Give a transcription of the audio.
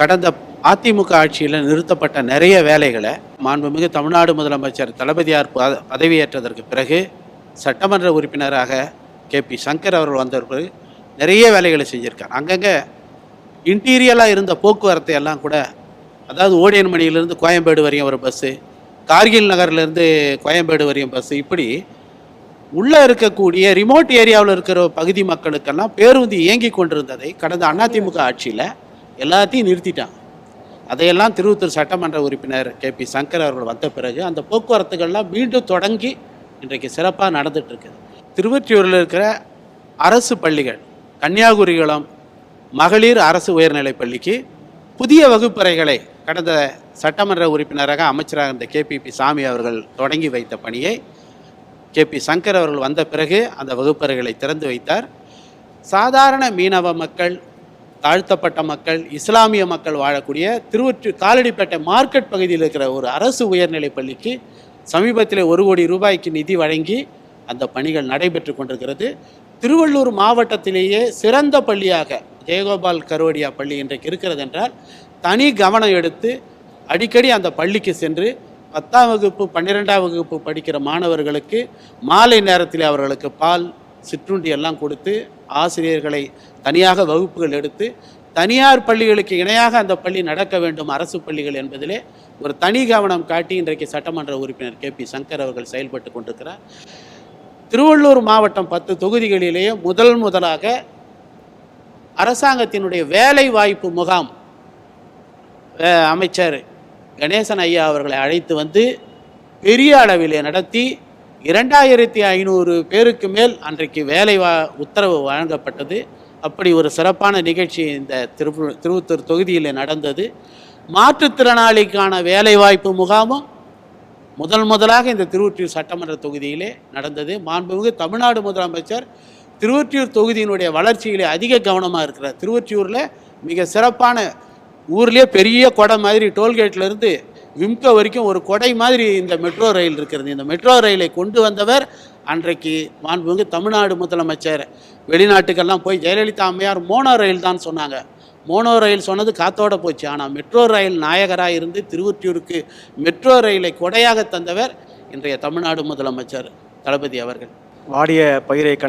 கடந்த அதிமுக ஆட்சியில் நிறுத்தப்பட்ட நிறைய வேலைகளை மாண்புமிகு தமிழ்நாடு முதலமைச்சர் தளபதியார் பதவியேற்றதற்கு பிறகு சட்டமன்ற உறுப்பினராக கே பி சங்கர் அவர்கள் வந்த பிறகு நிறைய வேலைகளை செஞ்சுருக்கார். அங்கங்கே இன்டீரியலாக இருந்த போக்குவரத்தை எல்லாம் கூட அதாவது ஓடியன்மணியிலேருந்து கோயம்பேடு வரையும் ஒரு பஸ்ஸு கார்கில் நகர்லேருந்து கோயம்பேடு வரையும் பஸ்ஸு இப்படி உள்ளே இருக்கக்கூடிய ரிமோட் ஏரியாவில் இருக்கிற பகுதி மக்களுக்கெல்லாம் பேருந்து இயங்கி கொண்டிருந்ததை கடந்த அதிமுக ஆட்சியில் எல்லாத்தையும் நிறுத்திட்டான். அதையெல்லாம் திருவத்தூர் சட்டமன்ற உறுப்பினர் கே. பி. சங்கர் அவர்கள் வந்த பிறகு அந்த போக்குவரத்துகள்லாம் மீண்டும் தொடங்கி இன்றைக்கு சிறப்பாக நடந்துகிட்ருக்குது இருக்குது திருவொற்றியூரில் இருக்கிற அரசு பள்ளிகள் கன்னியாகுரிகுளம் மகளிர் அரசு உயர்நிலைப் பள்ளிக்கு புதிய வகுப்பறைகளை கடந்த சட்டமன்ற உறுப்பினராக அமைச்சராக இருந்த கேபிபி சாமி அவர்கள் தொடங்கி வைத்த பணியை கேபி சங்கர் அவர்கள் வந்த பிறகு அந்த வகுப்பறைகளை திறந்து வைத்தார். சாதாரண மீனவ மக்கள் தாழ்த்தப்பட்ட மக்கள் இஸ்லாமிய மக்கள் வாழக்கூடிய திருவொற்று காலடிப்பேட்டை மார்க்கெட் பகுதியில் இருக்கிற ஒரு அரசு உயர்நிலைப் பள்ளிக்கு சமீபத்தில் ஒரு கோடி ரூபாய்க்கு நிதி வழங்கி அந்த பணிகள் நடைபெற்று கொண்டிருக்கிறது. திருவள்ளூர் மாவட்டத்திலேயே சிறந்த பள்ளியாக ஜெயகோபால் கரோடியா பள்ளி இன்றைக்கு இருக்கிறது என்றால் தனி கவனம் எடுத்து அடிக்கடி அந்த பள்ளிக்கு சென்று பத்தாம் வகுப்பு பன்னிரெண்டாம் வகுப்பு படிக்கிற மாணவர்களுக்கு மாலை நேரத்தில் அவர்களுக்கு பால் சிற்றுண்டி எல்லாம் கொடுத்து ஆசிரியர்களை தனியாக வகுப்புகள் எடுத்து தனியார் பள்ளிகளுக்கு இணையாக அந்த பள்ளி நடக்க வேண்டும் அரசு பள்ளிகள் என்பதிலே ஒரு தனி கவனம் காட்டி இன்றைக்கு சட்டமன்ற உறுப்பினர் கே பி சங்கர் அவர்கள் செயல்பட்டு கொண்டிருக்கிறார். திருவள்ளூர் மாவட்டம் பத்து தொகுதிகளிலேயே முதல் முதலாக அரசாங்கத்தினுடைய வேலை வாய்ப்பு முகாம் அமைச்சர் கணேசன் ஐயா அவர்களை அழைத்து வந்து பெரிய அளவிலே நடத்தி இரண்டாயிரத்தி ஐநூறு பேருக்கு மேல் அன்றைக்கு வேலை வா உத்தரவு வழங்கப்பட்டது. அப்படி ஒரு சிறப்பான நிகழ்ச்சி இந்த திரு திருவத்தூர் தொகுதியில் நடந்தது. மாற்றுத்திறனாளிக்கான வேலைவாய்ப்பு முகாமும் முதல் முதலாக இந்த திருவொற்றியூர் சட்டமன்ற தொகுதியிலே நடந்தது. மாண்புமிகு தமிழ்நாடு முதலமைச்சர் திருவொற்றியூர் தொகுதியினுடைய வளர்ச்சியிலே அதிக கவனமாக இருக்கிறார். திருவொற்றியூரில் மிக சிறப்பான ஊர்லேயே பெரிய கொடை மாதிரி டோல்கேட்லேருந்து விம்கோ வரைக்கும் ஒரு கொடை மாதிரி இந்த மெட்ரோ ரயில் இருக்கிறது. இந்த மெட்ரோ ரயிலை கொண்டு வந்தவர் அன்றைக்கு மாண்புமிகு தமிழ்நாடு முதலமைச்சர். வெளிநாட்டுக்கெல்லாம் போய் ஜெயலலிதா அம்மையார் மோனோ ரயில் தான் சொன்னாங்க. மோனோ ரயில் சொன்னது காத்தோட போச்சு. ஆனால் மெட்ரோ ரயில் நாயகராக இருந்து திருவொற்றியூருக்கு மெட்ரோ ரயிலை கொடையாக தந்தவர் இன்றைய தமிழ்நாடு முதலமைச்சர் தளபதி அவர்கள். வாடிய பயிரை கண்ட